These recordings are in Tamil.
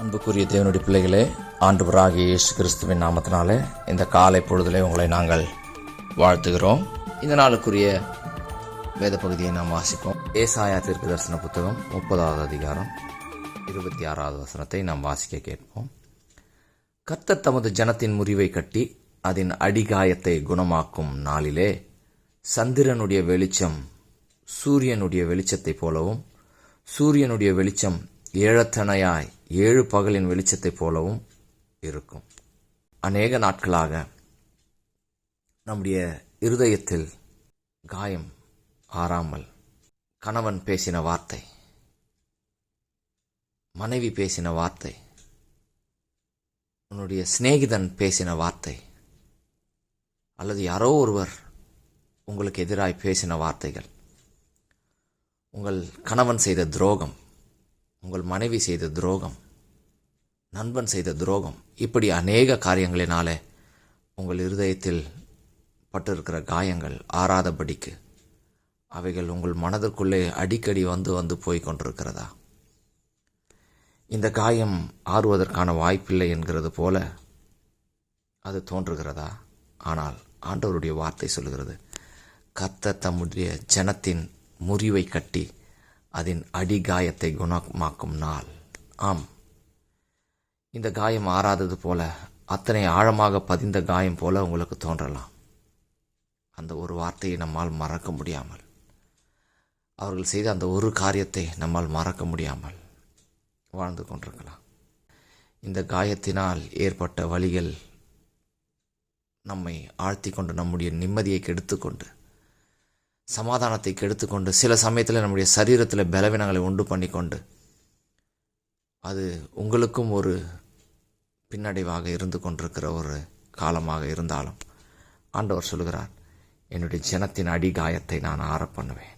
அன்புக்குரிய தேவனுடைய பிள்ளைகளே ஆண்டவராக இயேசு கிறிஸ்துவின் நாமத்தினாலே இந்த காலை பொழுதிலே உங்களை நாங்கள் வாழ்த்துகிறோம். இந்த நாளுக்குரிய வேத பகுதியை நாம் வாசிப்போம். ஏசாயா தீர்க்க தரிசன புத்தகம் முப்பதாவது அதிகாரம் இருபத்தி ஆறாவது வசனத்தை நாம் வாசிக்க கேட்போம். கர்த்தர் தமது ஜனத்தின் முறிவை கட்டி அதன் அடிகாயத்தை குணமாக்கும் நாளிலே சந்திரனுடைய வெளிச்சம் சூரியனுடைய வெளிச்சத்தைப் போலவும் சூரியனுடைய வெளிச்சம் ஏழத்தனையாய் ஏழு பகலின் வெளிச்சத்தைப் போலவும் இருக்கும். அநேக நாட்களாக நம்முடைய இருதயத்தில் காயம் ஆறாமல் கணவன் பேசின வார்த்தை மனைவி பேசின வார்த்தை உன்னுடைய சிநேகிதன் பேசின வார்த்தை அல்லது யாரோ ஒருவர் உங்களுக்கு எதிராய் பேசின வார்த்தைகள் உங்கள் கணவன் செய்த துரோகம் உங்கள் மனைவி செய்த துரோகம் நண்பன் செய்த துரோகம் இப்படி அநேக காரியங்களினால உங்கள் இருதயத்தில் பட்டிருக்கிற காயங்கள் ஆறாதபடிக்கு அவைகள் உங்கள் மனதிற்குள்ளே அடிக்கடி வந்து வந்து போய் கொண்டிருக்கிறதா? இந்த காயம் ஆறுவதற்கான வாய்ப்பில்லை என்கிறது போல அது தோன்றுகிறதா? ஆனால் ஆண்டவருடைய வார்த்தை சொல்கிறது கத்த தம்முடைய ஜனத்தின் முறிவை கட்டி அதன் அடிகாயத்தை குணமாக்கும் நாள். ஆம். இந்த காயம் ஆறாதது போல அத்தனை ஆழமாக பதிந்த காயம் போல உங்களுக்கு தோன்றலாம். அந்த ஒரு வார்த்தையை நம்மால் மறக்க முடியாமல். அவர்கள் செய்த அந்த ஒரு காரியத்தை நம்மால் மறக்க முடியாமல் வாழ்ந்து கொண்டிருக்கலாம். இந்த காயத்தினால் ஏற்பட்ட வழிகள் நம்மை ஆழ்த்தி கொண்டு நம்முடைய நிம்மதியை கெடுத்துக்கொண்டு சமாதானத்தை கெடுத்துக்கொண்டு சில சமயத்தில் நம்முடைய சரீரத்தில் பலவீனங்களை உண்டு பண்ணிக்கொண்டு அது உங்களுக்கும் ஒரு பின்னடைவாக இருந்து கொண்டிருக்கிற ஒரு காலமாக இருந்தாலும் ஆண்டவர் சொல்கிறார் என்னுடைய ஜனத்தின் அடிகாயத்தை நான் ஆற பண்ணுவேன்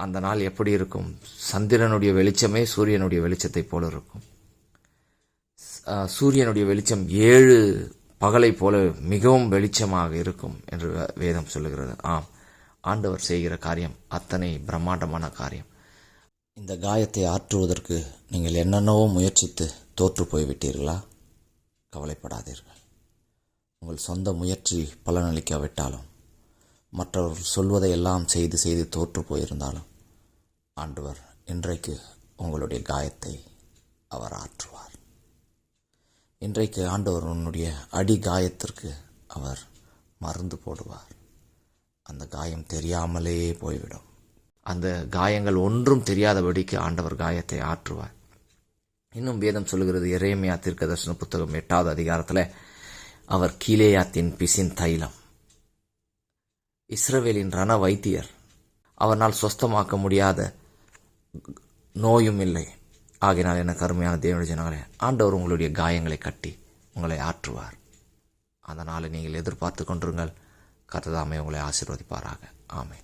அந்த நாள் எப்படி இருக்கும்? சந்திரனுடைய வெளிச்சமே சூரியனுடைய வெளிச்சத்தை போல இருக்கும். சூரியனுடைய வெளிச்சம் ஏழு பகலை போல மிகவும் வெளிச்சமாக இருக்கும் என்று வேதம் சொல்லுகிறது. ஆம். ஆண்டவர் செய்கிற காரியம் அத்தனை பிரம்மாண்டமான காரியம். இந்த காயத்தை ஆற்றுவதற்கு நீங்கள் என்னென்னவோ முயற்சித்து தோற்று போய்விட்டீர்களா? கவலைப்படாதீர்கள். உங்கள் சொந்த முயற்சி பலனளிக்காவிட்டாலும் மற்றவர்கள் சொல்வதையெல்லாம் செய்து செய்து தோற்று போயிருந்தாலும் ஆண்டவர் இன்றைக்கு உங்களுடைய காயத்தை அவர் ஆற்றுவார். இன்றைக்கு ஆண்டவர் உன்னுடைய அடி காயத்திற்கு அவர் மருந்து போடுவார். அந்த காயம் தெரியாமலே போய்விடும். அந்த காயங்கள் ஒன்றும் தெரியாதபடிக்கு ஆண்டவர் காயத்தை ஆற்றுவார். இன்னும் வேதம் சொல்லுகிறது இறையமையா தீர்க்கதர்ஷன புத்தகம் எட்டாவது அதிகாரத்தில் அவர் கீழேயாத்தின் பிசின் தைலம். இஸ்ரவேலின் ரண வைத்தியர் அவனால் சொஸ்தமாக்க முடியாத நோயும் இல்லை. ஆகினால் என கருமையான தேவனுடைய ஜனங்களே ஆண்டவர் உங்களுடைய காயங்களை கட்டி உங்களை ஆற்றுவார். அதனால் நீங்கள் எதிர்பார்த்து கொண்டிருங்கள். கர்த்ததாமே உங்களை ஆசீர்வதிப்பாராக. ஆமை